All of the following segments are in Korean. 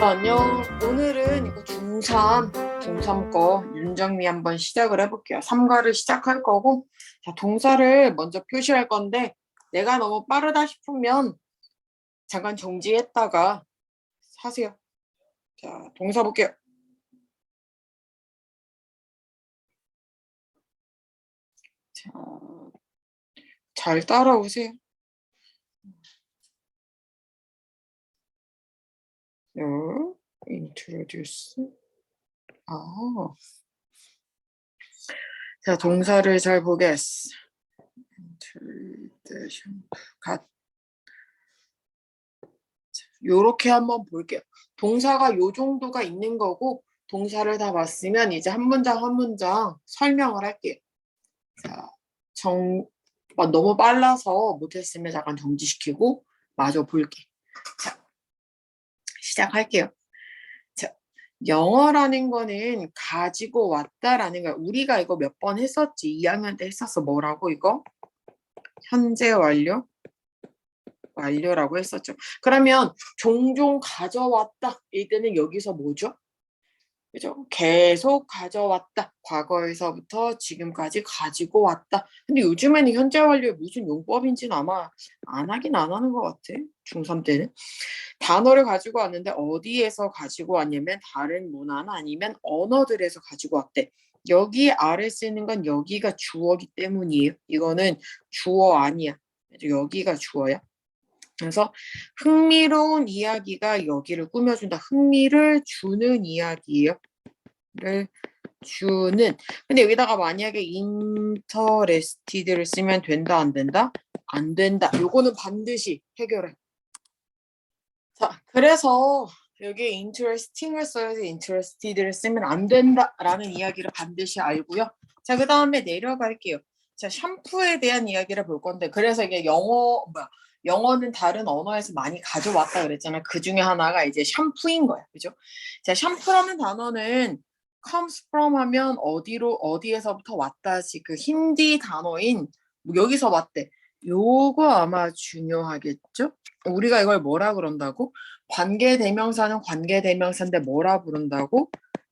안녕. 오늘은 이거 중3, 중3 거 윤정미 한번 시작을 해볼게요. 3과를 시작할 거고, 자, 동사를 먼저 표시할 건데, 내가 너무 빠르다 싶으면 잠깐 정지했다가 하세요. 자, 동사 볼게요. 자, 잘 따라오세요. 요, introduce. 아. 자, 동사를 잘 보겠어. introduction. 요렇게 한번 볼게요. 동사가 요 정도가 있는 거고, 동사를 다 봤으면 이제 한 문장 한 문장 설명을 할게요. 자, 정, 막 너무 빨라서 못했으면 잠깐 정지시키고 마저 볼게. 자, 시작할게요. 자, 영어라는 거는 가지고 왔다라는 거야. 우리가 이거 몇 번 했었지? 2학년 때 했었어. 뭐라고 이거? 현재 완료? 완료라고 했었죠. 그러면 종종 가져왔다. 이때는 여기서 뭐죠? 그죠? 계속 가져왔다. 과거에서부터 지금까지 가지고 왔다. 근데 요즘에는 현재 완료에 무슨 용법인지는 아마 안 하긴 안 하는 것 같아. 중3 때는. 단어를 가지고 왔는데 어디에서 가지고 왔냐면 다른 문화나 아니면 언어들에서 가지고 왔대. 여기 아래 쓰는 건 여기가 주어기 때문이에요. 이거는 주어 아니야. 여기가 주어야. 그래서 흥미로운 이야기가 여기를 꾸며준다. 흥미를 주는 이야기예요. 를 주는. 근데 여기다가 만약에 interested를 쓰면 된다 안 된다? 안 된다. 요거는 반드시 해결해. 자, 그래서 여기 interesting을 써야지 interested를 쓰면 안 된다라는 이야기를 반드시 알고요. 자, 그 다음에 내려갈게요. 자, 샴푸에 대한 이야기를 볼 건데, 그래서 이게 영어, 뭐야, 영어는 다른 언어에서 많이 가져왔다 그랬잖아. 그 중에 하나가 이제 샴푸인 거야. 그죠? 자, 샴푸라는 단어는 comes from 하면 어디로, 어디에서부터 왔다지 그 힌디 단어인 뭐 여기서 왔대. 요거 아마 중요하겠죠? 우리가 이걸 뭐라 그런다고? 관계 대명사는 관계 대명사인데 뭐라 부른다고?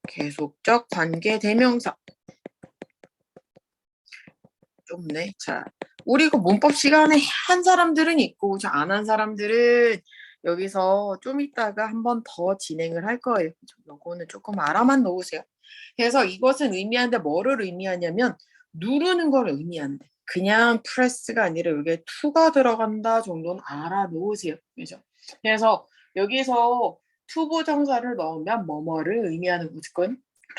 계속적 관계 대명사. 좁네. 자, 우리 그 문법 시간에 한 사람들은 있고 안 한 사람들은 여기서 좀 이따가 한 번 더 진행을 할 거예요. 요거는 조금 알아만 놓으세요. 그래서 이것은 의미하는데 뭐를 의미하냐면 누르는 걸 의미한대. 그냥 프레스가 아니라 여기에 투가 들어간다 정도는 알아놓으세요. 그죠? 그래서 여기서 투부정사를 넣으면 뭐뭐를 의미하는 무조건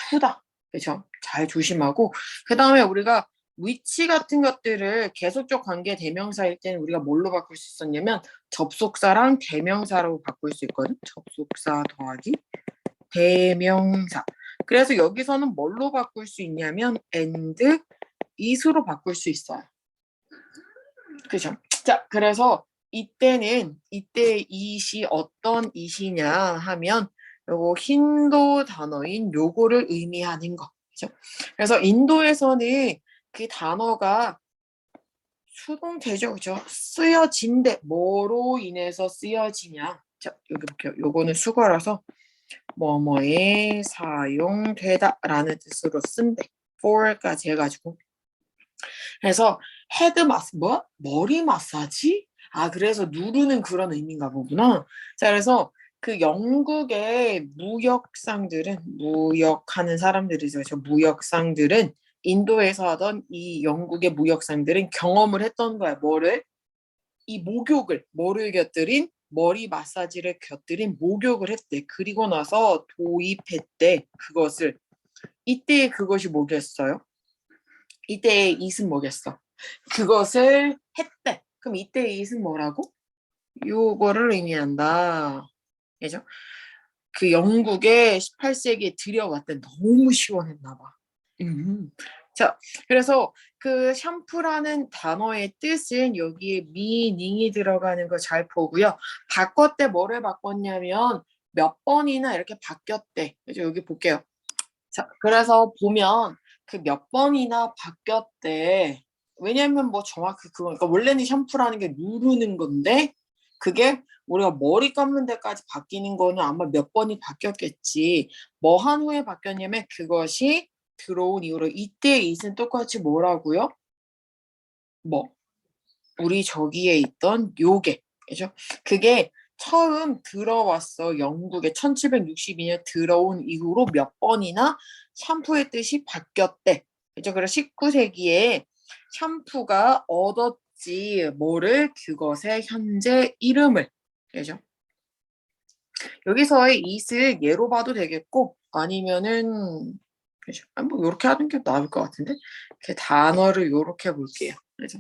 투다. 그죠? 잘 조심하고 그 다음에 우리가 위치 같은 것들을 계속적 관계 대명사일 때는 우리가 뭘로 바꿀 수 있었냐면 접속사랑 대명사로 바꿀 수 있거든. 접속사 더하기 대명사. 그래서 여기서는 뭘로 바꿀 수 있냐면 and is로 바꿀 수 있어요. 그죠? 자, 그래서 이때는 이때 it이 어떤 it이냐 하면 요거 힌도 단어인 요거를 의미하는 거. 그죠? 그래서 인도에서는 그 단어가 수동태죠. 그죠? 쓰여진대. 뭐로 인해서 쓰여지냐. 자, 여기 볼게요. 요거는 수거라서 뭐뭐에 사용되다라는 뜻으로 쓴대. for까지 해가지고. 그래서 헤드 마스 뭐? 머리 마사지? 아 그래서 누르는 그런 의미인가 보구나. 자 그래서 그 영국의 무역상들은 무역하는 사람들이죠. 저 무역상들은 인도에서 하던 이 영국의 무역상들은 경험을 했던 거야. 뭐를? 이 목욕을 뭐를 곁들인 머리 마사지를 곁들인 목욕을 했대. 그리고 나서 도입했대. 그것을 이때 그것이 뭐겠어요? 이때의 이은 뭐겠어? 그것을 했대. 그럼 이때의 이은 뭐라고? 요거를 의미한다. 그죠? 그 영국에 18세기에 들여왔대. 너무 시원했나 봐. 음. 자, 그래서 그 샴푸라는 단어의 뜻은 여기에 미닝이 들어가는 거잘 보고요. 바꿨대 뭐를 바꿨냐면 몇 번이나 이렇게 바뀌었대. 그래서 여기 볼게요. 자, 그래서 보면 그 몇 번이나 바뀌었대. 왜냐면 뭐 정확히 그거, 그러니까 원래는 샴푸라는 게 누르는 건데 그게 우리가 머리 감는 데까지 바뀌는 거는 아마 몇 번이 바뀌었겠지. 뭐 한 후에 바뀌었냐면 그것이 들어온 이후로 이때 it은 똑같이 뭐라고요? 뭐 우리 저기에 있던 요게 그죠? 그게 처음 들어왔어 영국에 1762년 들어온 이후로 몇 번이나 샴푸의 뜻이 바뀌었대. 그죠? 그래서 19세기에 샴푸가 얻었지 뭐를 그것의 현재 이름을 그죠? 여기서의 it을 예로 봐도 되겠고 아니면은 그죠? 아, 뭐 이렇게 하는 게 나을 것 같은데 이렇게 단어를 이렇게 볼게요. 그죠?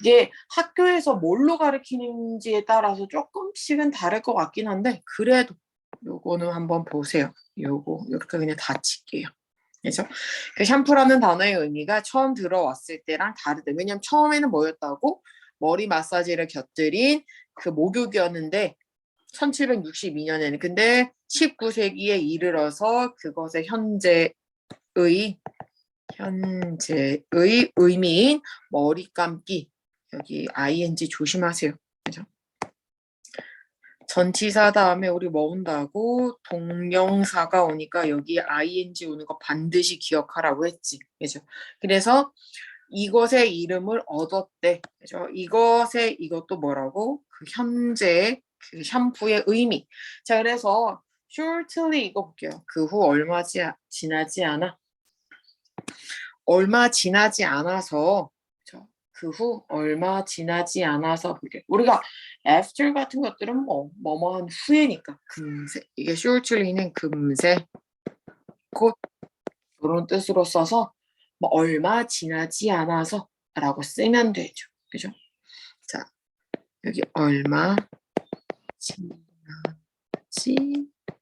이게 학교에서 뭘로 가르치는지에 따라서 조금씩은 다를 것 같긴 한데 그래도 요거는 한번 보세요. 요거 이렇게 그냥 다 칠게요. 그죠? 그 샴푸라는 단어의 의미가 처음 들어왔을 때랑 다르대. 왜냐면 처음에는 뭐였다고? 머리 마사지를 곁들인 그 목욕이었는데 1762년에는 근데 19세기에 이르러서 그것의 현재 의 현재의 의미인 머리 감기 여기 ing 조심하세요. 그죠? 전치사 다음에 우리 뭐 온다고 동명사가 오니까 여기 ing 오는 거 반드시 기억하라고 했지. 그죠? 그래서 이것의 이름을 얻었대. 그죠? 이것의 이것도 뭐라고? 그 현재의 그 샴푸의 의미. 자, 그래서 shortly 이거 볼게요. 그 후 얼마 지, 지나지 않아. 얼마 지나지 않아서 그 후 얼마 지나지 않아서 볼게요. 우리가 after 같은 것들은 뭐 뭐뭐한 후에니까 금세 이게 shortly는 금세 곧 이런 뜻으로 써서 뭐 얼마 지나지 않아서 라고 쓰면 되죠. 그죠? 자 여기 얼마 지나지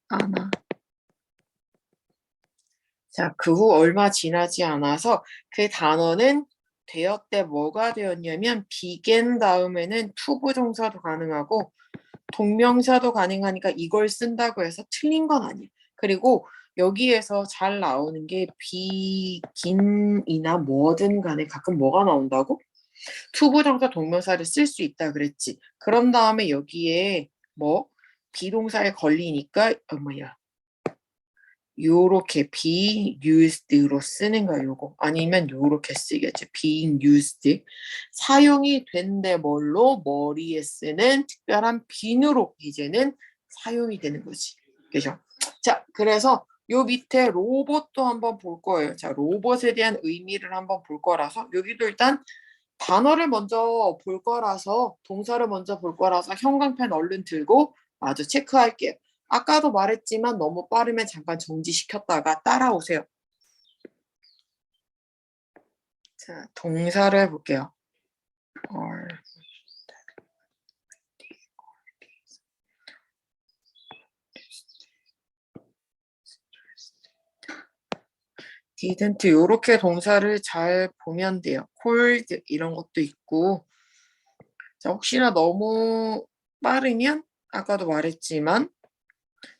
않아. 자, 그 후 얼마 지나지 않아서 그 단어는 되었대 뭐가 되었냐면 began 다음에는 투부정사도 가능하고 동명사도 가능하니까 이걸 쓴다고 해서 틀린 건 아니에요. 그리고 여기에서 잘 나오는 게 begin이나 뭐든 간에 가끔 뭐가 나온다고? 투부정사 동명사를 쓸 수 있다 그랬지. 그런 다음에 여기에 뭐 비동사에 걸리니까 어 뭐야 요렇게 be used로 쓰는 거야 요거. 아니면 요렇게 쓰겠죠 being used. 사용이 된데 뭘로? 머리에 쓰는 특별한 비누로 이제는 사용이 되는 거지. 그죠? 자 그래서 요 밑에 로봇도 한번 볼 거예요. 자 로봇에 대한 의미를 한번 볼 거라서 여기도 일단 단어를 먼저 볼 거라서 동사를 먼저 볼 거라서 형광펜 얼른 들고 마저 체크할게요. 아까도 말했지만 너무 빠르면 잠깐 정지시켰다가 따라오세요. 자, 동사를 해볼게요. or, didn't 요렇게 동사를 잘 보면 돼요. cold 이런 것도 있고 자, 혹시나 너무 빠르면 아까도 말했지만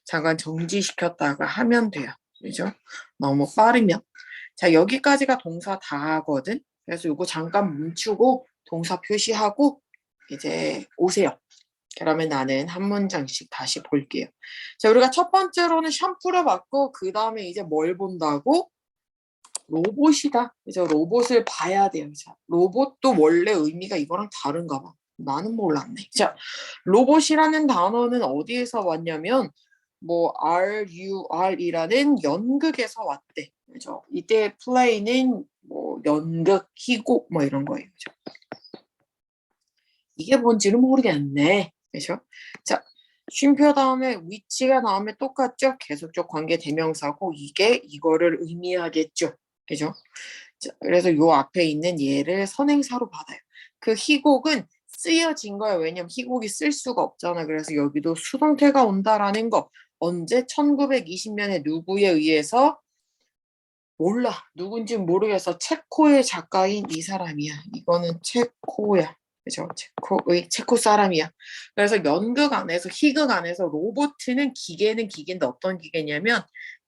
잠깐 정지시켰다가 하면 돼요. 그죠? 너무 빠르면. 자, 여기까지가 동사 다 하거든. 그래서 이거 잠깐 멈추고 동사 표시하고 이제 오세요. 그러면 나는 한 문장씩 다시 볼게요. 자, 우리가 첫 번째로는 샴푸를 받고 그 다음에 이제 뭘 본다고? 로봇이다. 그죠? 로봇을 봐야 돼요. 자, 로봇도 원래 의미가 이거랑 다른가 봐. 나는 몰랐네. 자, 로봇이라는 단어는 어디에서 왔냐면 뭐 RUR이라는 연극에서 왔대. 그죠? 이때 플레이는 뭐 연극, 희곡 뭐 이런 거예요. 그죠? 이게 뭔지는 모르겠네. 그죠? 자, 쉼표 다음에 위치가 나오면 똑같죠? 계속적 관계 대명사고 이게 이거를 의미하겠죠. 그죠? 자, 그래서 요 앞에 있는 얘를 선행사로 받아요. 그 희곡은 쓰여진 거예요. 왜냐면 희곡이 쓸 수가 없잖아. 그래서 여기도 수동태가 온다라는 거. 언제? 1920년에 누구에 의해서 몰라. 누군지 모르겠어. 체코의 작가인 이 사람이야. 이거는 체코야. 그죠? 체코의 체코 사람이야. 그래서 연극 안에서 희극 안에서 로보트는 기계는 기계인데 어떤 기계냐면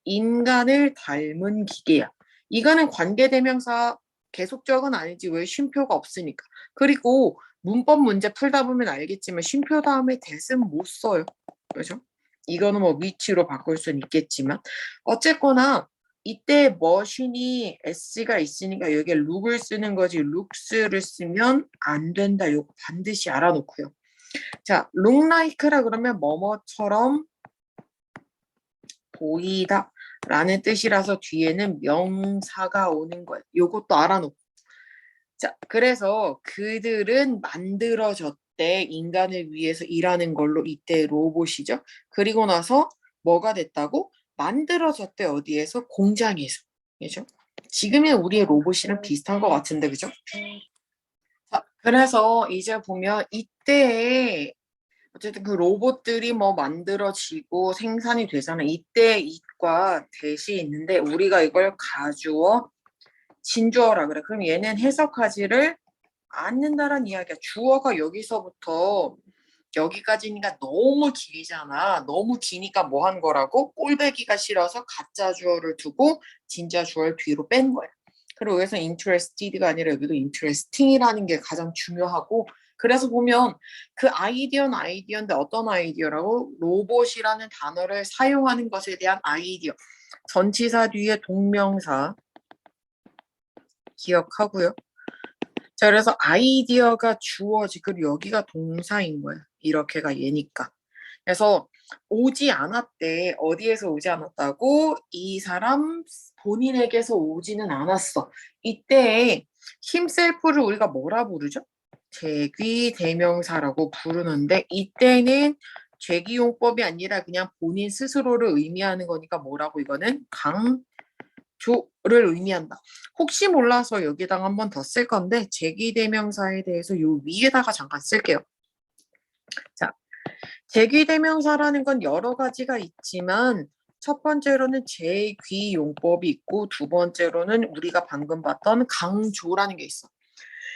인간을 닮은 기계야. 이거는 관계대명사 계속적은 아니지 왜 쉼표가 없으니까. 그리고 문법 문제 풀다 보면 알겠지만 쉼표 다음에 that은 못 써요. 그죠? 이거는 뭐 위치로 바꿀 수는 있겠지만 어쨌거나 이때 머신이 s가 있으니까 여기에 look을 쓰는 거지 looks를 쓰면 안 된다. 요거 반드시 알아놓고요. 자, like라 그러면 뭐뭐처럼 보이다 라는 뜻이라서 뒤에는 명사가 오는 거예요. 요것도 알아놓고. 자, 그래서 그들은 만들어졌 대. 인간을 위해서 일하는 걸로 이때 로봇이죠. 그리고 나서 뭐가 됐다고? 만들어졌대. 어디에서? 공장에서. 그죠? 지금의 우리의 로봇이랑 비슷한 것 같은데, 그죠? 자, 그래서 이제 보면 이때에 어쨌든 그 로봇들이 뭐 만들어지고 생산이 되잖아. 이때 it과 that이 있는데 우리가 이걸 가주어 진주어라 그래. 그럼 얘는 해석하지를 않는다란 이야기야. 주어가 여기서부터 여기까지니까 너무 길잖아. 너무 기니까 뭐 한 거라고? 꼴배기가 싫어서 가짜 주어를 두고 진짜 주어를 뒤로 뺀 거야. 그리고 여기서 interested가 아니라 여기도 interesting이라는 게 가장 중요하고 그래서 보면 그 아이디어는 아이디어인데 어떤 아이디어라고? 로봇이라는 단어를 사용하는 것에 대한 아이디어. 전치사 뒤에 동명사 기억하고요. 자, 그래서 아이디어가 주어지 그리고 여기가 동사인 거예요. 이렇게가 얘니까. 그래서 오지 않았대. 어디에서 오지 않았다고? 이 사람 본인에게서 오지는 않았어. 이때 힘셀프를 우리가 뭐라 부르죠? 제귀 대명사라고 부르는데 이때는 죄기용법이 아니라 그냥 본인 스스로를 의미하는 거니까 뭐라고 이거는 강 조를 의미한다. 혹시 몰라서 여기다가 한 번 더 쓸 건데 제기 대명사에 대해서 요 위에다가 잠깐 쓸게요. 자, 제기 대명사라는 건 여러 가지가 있지만 첫 번째로는 제귀 용법이 있고 두 번째로는 우리가 방금 봤던 강조라는 게 있어.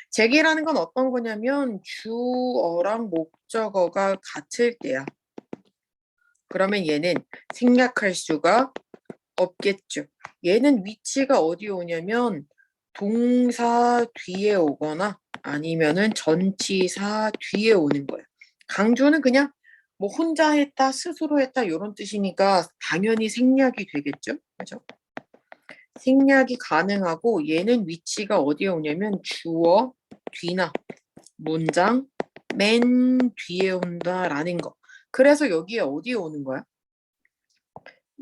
제기라는 건 어떤 거냐면 주어랑 목적어가 같을 때야. 그러면 얘는 생략할 수가 없겠죠. 얘는 위치가 어디 오냐면 동사 뒤에 오거나 아니면은 전치사 뒤에 오는 거예요. 강조는 그냥 뭐 혼자 했다, 스스로 했다 이런 뜻이니까 당연히 생략이 되겠죠. 그죠? 생략이 가능하고 얘는 위치가 어디에 오냐면 주어 뒤나 문장 맨 뒤에 온다라는 거. 그래서 여기에 어디에 오는 거야?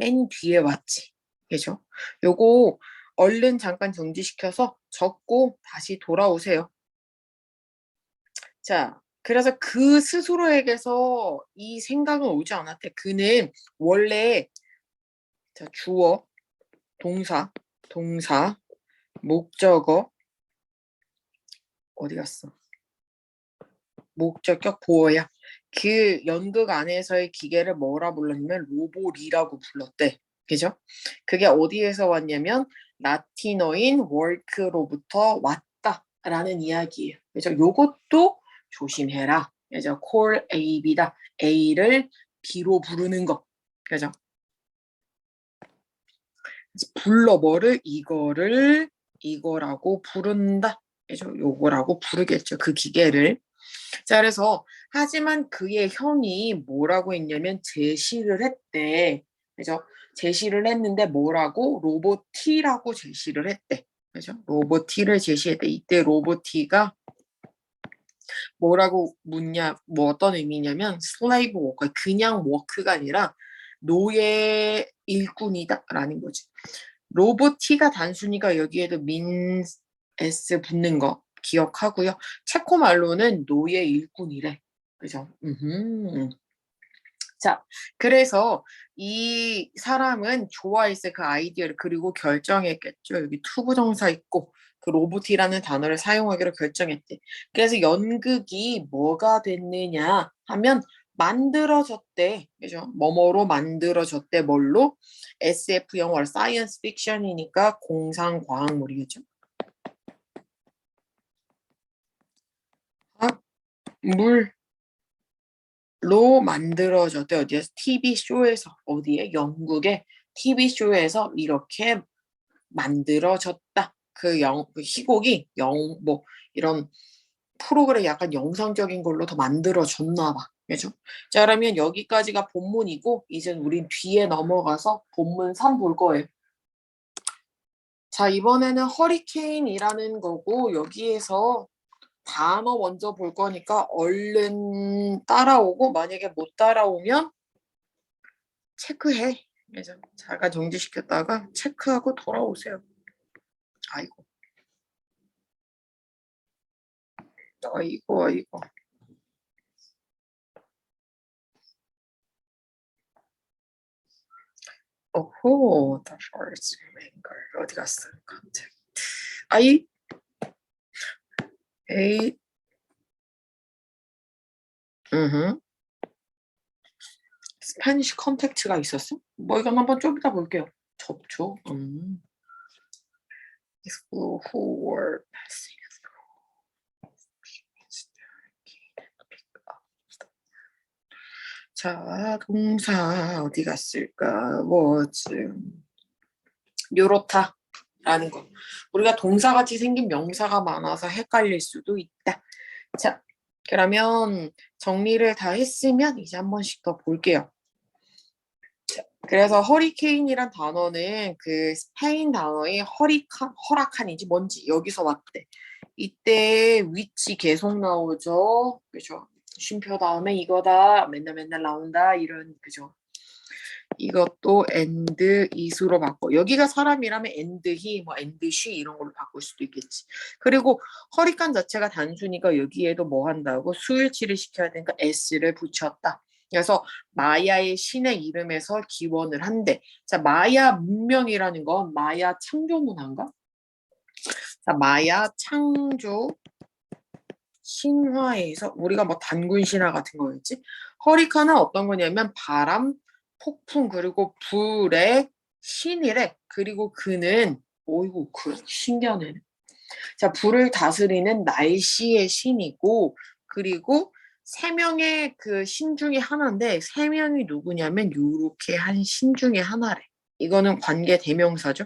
맨 뒤에 왔지. 그죠? 요거 얼른 잠깐 정지시켜서 적고 다시 돌아오세요. 자, 그래서 그 스스로에게서 이 생각은 오지 않았대. 그는 원래 자, 주어, 동사, 동사, 목적어 어디 갔어? 목적격 보어야. 그 연극 안에서의 기계를 뭐라 불렀냐면 로보리라고 불렀대. 그죠? 그게 어디에서 왔냐면 라틴어인 work로부터 왔다라는 이야기예요. 그죠? 요것도 조심해라. call A, B다. A를 B로 부르는 거. 그죠? 불러 뭐를 이거를 이거라고 부른다. 그죠? 요거라고 부르겠죠. 그 기계를. 자, 그래서 하지만 그의 형이 뭐라고 했냐면 제시를 했대. 그죠? 제시를 했는데 뭐라고? 로보티라고 제시를 했대. 그죠? 로보티를 제시했대. 이때 로보티가 뭐라고 묻냐, 뭐 어떤 의미냐면 슬레이브 워커, 그냥 워크가 아니라 노예 일꾼이다라는 거지. 로보티가 단순히가 여기에도 민 s 붙는 거 기억하고요. 체코 말로는 노예 일꾼이래. 그죠? 자, 그래서 이 사람은 좋아했어요. 그 아이디어를. 그리고 결정했겠죠. 여기 투부정사 있고 그 로봇이라는 단어를 사용하기로 결정했대. 그래서 연극이 뭐가 됐느냐 하면 만들어졌대. 그죠? 뭐뭐로 만들어졌대. 뭘로? SF 영화, 사이언스 픽션이니까 공상 과학물이겠죠. 물 로 만들어졌대. 어디에서? TV 쇼에서 어디에? 영국의 TV 쇼에서 이렇게 만들어졌다. 그 영, 그 희곡이 영, 뭐 이런 프로그램 약간 영상적인 걸로 더 만들어줬나 봐. 그죠? 자, 그러면 여기까지가 본문이고, 이제 우린 뒤에 넘어가서 본문 3 볼 거예요. 자, 이번에는 허리케인이라는 거고, 여기에서 단어 먼저 볼 거니까 얼른 따라오고, 만약에 못 따라오면 체크해. 그죠? 잠깐 정지시켰다가 체크하고 돌아오세요. 아이고. 아이고, 아이고. 오호, the first 어디 갔어? 컨택트. 아이, 스페니쉬 컨택트가 있었어? 뭐 이건 한번 좀 이따 볼게요. 접촉. 음. Who who were passing 자, 동사 어디 갔을까? 뭐지? 요렇다 라는 거. 우리가 동사같이 생긴 명사가 많아서 헷갈릴 수도 있다. 자, 그러면 정리를 다 했으면 이제 한 번씩 더 볼게요. 자, 그래서 허리케인이란 단어는 그 스페인 단어의 허리칸, 허라칸인지 뭔지 여기서 왔대. 이때 위치 계속 나오죠. 그죠? 쉼표 다음에 이거다. 맨날 맨날 나온다. 이런 그죠? 이것도 and is로 바꿔. 여기가 사람이라면 and he, 뭐 and she 이런 걸로 바꿀 수도 있겠지. 그리고 허리칸 자체가 단수니까 여기에도 뭐 한다고 수일치를 시켜야 되니까 s를 붙였다. 그래서 마야의 신의 이름에서 기원을 한대. 자, 마야 문명이라는 건 마야 창조 문화인가? 자, 마야 창조 신화에서 우리가 뭐 단군 신화 같은 거였지. 허리칸은 어떤 거냐면 바람, 폭풍 그리고 불의 신이래. 그리고 그는 오이고 그 신기하네. 자, 불을 다스리는 날씨의 신이고 그리고 세 명의 그 신 중에 하나인데 세 명이 누구냐면 요렇게 한 신 중에 하나래. 이거는 관계 대명사죠.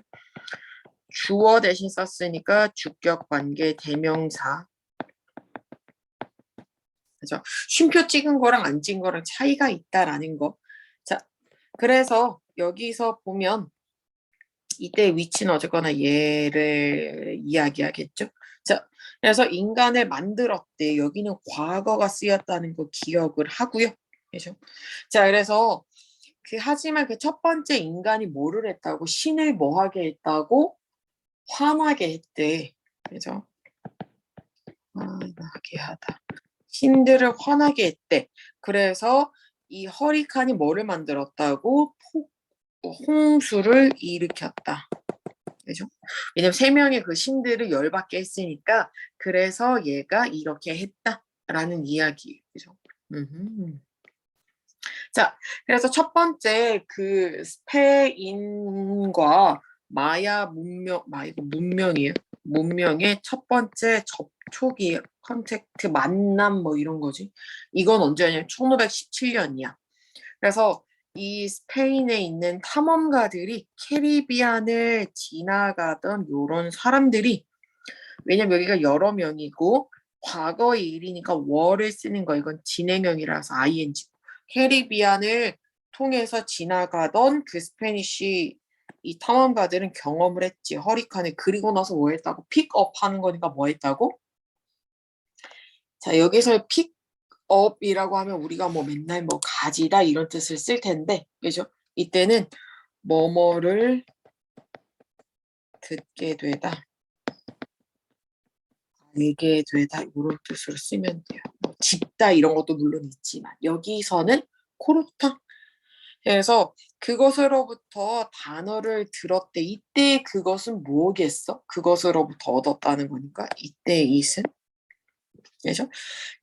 주어 대신 썼으니까 주격 관계 대명사. 그죠? 쉼표 찍은 거랑 안 찍은 거랑 차이가 있다라는 거. 자, 그래서 여기서 보면 이때 위치는 어쨌거나 얘를 이야기하겠죠. 자, 그래서 인간을 만들었대. 여기는 과거가 쓰였다는 거 기억을 하고요. 그죠? 자, 그래서 그 하지만 그 첫 번째 인간이 뭐를 했다고 신을 뭐 하게 했다고 화나게 했대. 그죠? 화나게 하다. 신들을 화나게 했대. 그래서 이 허리칸이 뭐를 만들었다고 폭 홍수를 일으켰다. 그죠? 왜냐면 세 명의 그 신들을 열받게 했으니까 그래서 얘가 이렇게 했다라는 이야기. 그죠? 자, 그래서 첫 번째 그 스페인과 마야 문명, 마 이거 문명이에요. 문명의 첫 번째 접 촉이 컨택트 만남 뭐 이런 거지. 이건 언제냐면 1517년이야. 그래서 이 스페인에 있는 탐험가들이 캐리비안을 지나가던 요런 사람들이 왜냐면 여기가 여러 명이고 과거의 일이니까 월을 쓰는 거 이건 진행형이라서 ing. 캐리비안을 통해서 지나가던 그 스페니쉬 이 탐험가들은 경험을 했지. 허리칸을 그리고 나서 뭐 했다고? 픽업 하는 거니까 뭐 했다고 자 여기서 픽업이라고 하면 우리가 뭐 맨날 뭐 가지다 이런 뜻을 쓸 텐데 그죠 이때는 뭐뭐를 듣게 되다 알게 되다 이런 뜻으로 쓰면 돼요 뭐 집다 이런 것도 물론 있지만 여기서는 코르타 그래서 그것으로부터 단어를 들었대. 이때 그것은 뭐겠어? 그것으로부터 얻었다는 거니까 이때 it은 그죠?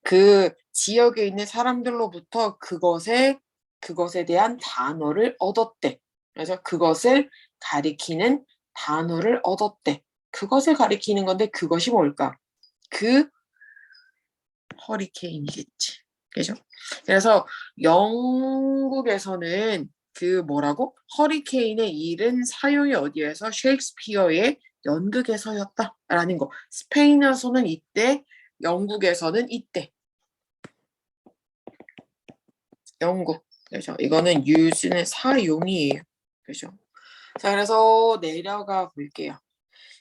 그 지역에 있는 사람들로부터 그것에 그것에 대한 단어를 얻었대. 그래서 그것을 가리키는 단어를 얻었대. 그것을 가리키는 건데 그것이 뭘까? 그 허리케인이겠지. 그죠? 그래서 영국에서는 그 뭐라고? 허리케인의 일은 사용이 어디에서? 셰익스피어의 연극에서였다라는 거. 스페인에서는 이때 영국에서는 이때. 영국. 그죠? 이거는 use는 사용이에요. 그죠? 자, 그래서 내려가 볼게요.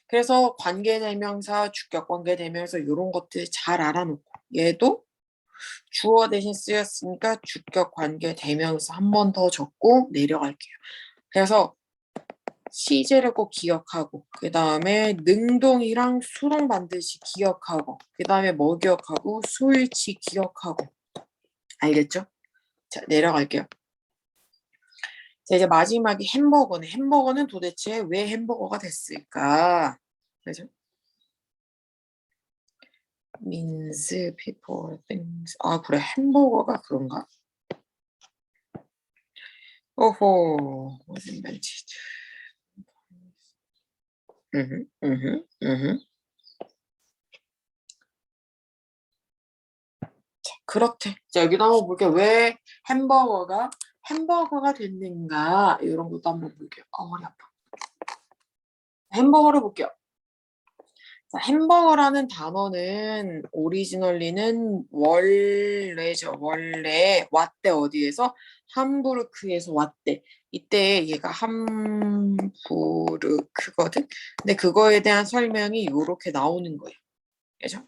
그래서 관계대명사, 주격관계대명사 이런 것들 잘 알아놓고 얘도 주어 대신 쓰였으니까 주격관계대명사 한 번 더 적고 내려갈게요. 그래서 시제를 꼭 기억하고 그 다음에 능동이랑 수동 반드시 기억하고 그 다음에 뭐 기억하고 수일치 기억하고 알겠죠? 자 내려갈게요. 자 이제 마지막에 햄버거네. 햄버거는 도대체 왜 햄버거가 됐을까? 그죠? means people things 아 그래 햄버거가 그런가? 오호 was invented. 그렇대. 자, 여기도 한번 볼게요. 왜 햄버거가 햄버거가 됐는가? 이런 것도 한번 볼게요. 아, 머리 아파. 햄버거를 볼게요. 자, 햄버거라는 단어는 오리지널리는 원래죠. 원래 왔대 어디에서? 함부르크에서 왔대. 이때 얘가 함부르크거든. 근데 그거에 대한 설명이 이렇게 나오는 거예요. 그죠?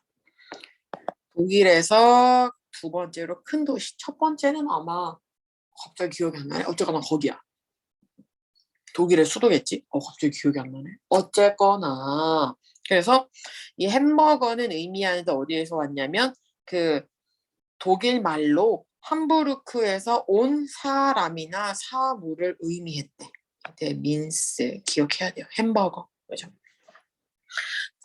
독일에서 두 번째로 큰 도시. 첫 번째는 아마 갑자기 기억이 안 나네. 어쨌거나 거기야. 독일의 수도겠지? 어, 갑자기 기억이 안 나네. 어쨌거나. 그래서 이 햄버거는 의미하는데 어디에서 왔냐면 그 독일 말로 함부르크에서 온 사람이나 사물을 의미했대. 이때 민스 기억해야 돼요. 햄버거. 그죠?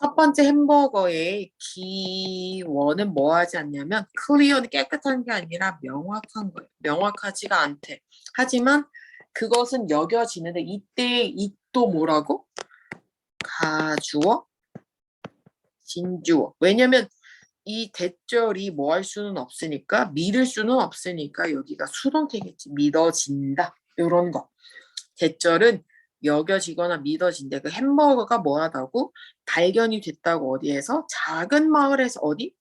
첫 번째 햄버거의 기원은 뭐 하지 않냐면 클리어는 깨끗한 게 아니라 명확한 거예요. 명확하지가 않대. 하지만 그것은 여겨지는데 이때 이또 뭐라고? 가주어, 진주어. 왜냐면 이 대절이 뭐 할 수는 없으니까 믿을 수는 없으니까 여기가 수동태겠지. 믿어진다. 요런 거. 대절은 여겨지거나 믿어진대. 그 햄버거가 뭐하다고 발견이 됐다고 어디에서 작은 마을에서 어디?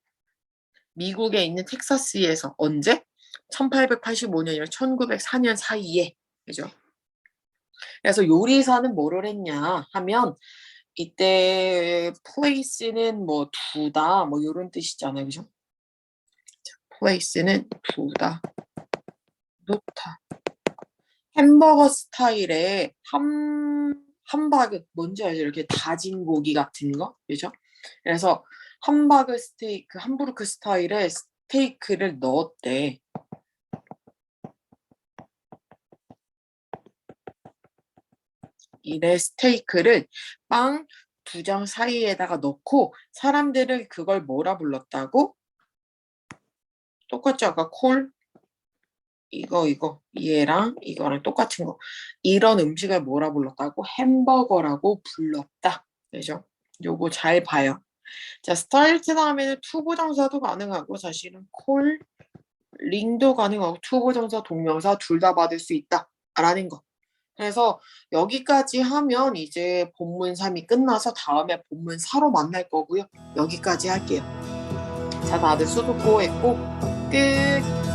미국에 있는 텍사스에서 언제? 1885년이랑 1904년 사이에 그죠? 그래서 요리사는 뭐를 했냐 하면 이때 place는 뭐 두다 뭐 이런 뜻이잖아요, 그죠? 자, place는 두다, 놓다. 햄버거 스타일의 함 함바그 뭔지 알죠? 이렇게 다진 고기 같은 거, 그죠? 그래서 함바그 스테이크, 함부르크 스타일의 스테이크를 넣었대. 이래 스테이크를 빵 두 장 사이에다가 넣고 사람들은 그걸 뭐라 불렀다고? 똑같죠? 아까 콜 이거 이거 얘랑 이거랑 똑같은 거 이런 음식을 뭐라 불렀다고? 햄버거라고 불렀다. 그죠? 요거 잘 봐요. 자 스타일트 다음에는 투부정사도 가능하고 사실은 콜 링도 가능하고 투부정사 동명사 둘 다 받을 수 있다 라는 거 그래서 여기까지 하면 이제 본문 3이 끝나서 다음에 본문 4로 만날 거고요. 여기까지 할게요. 자, 다들 수고 했고 끝.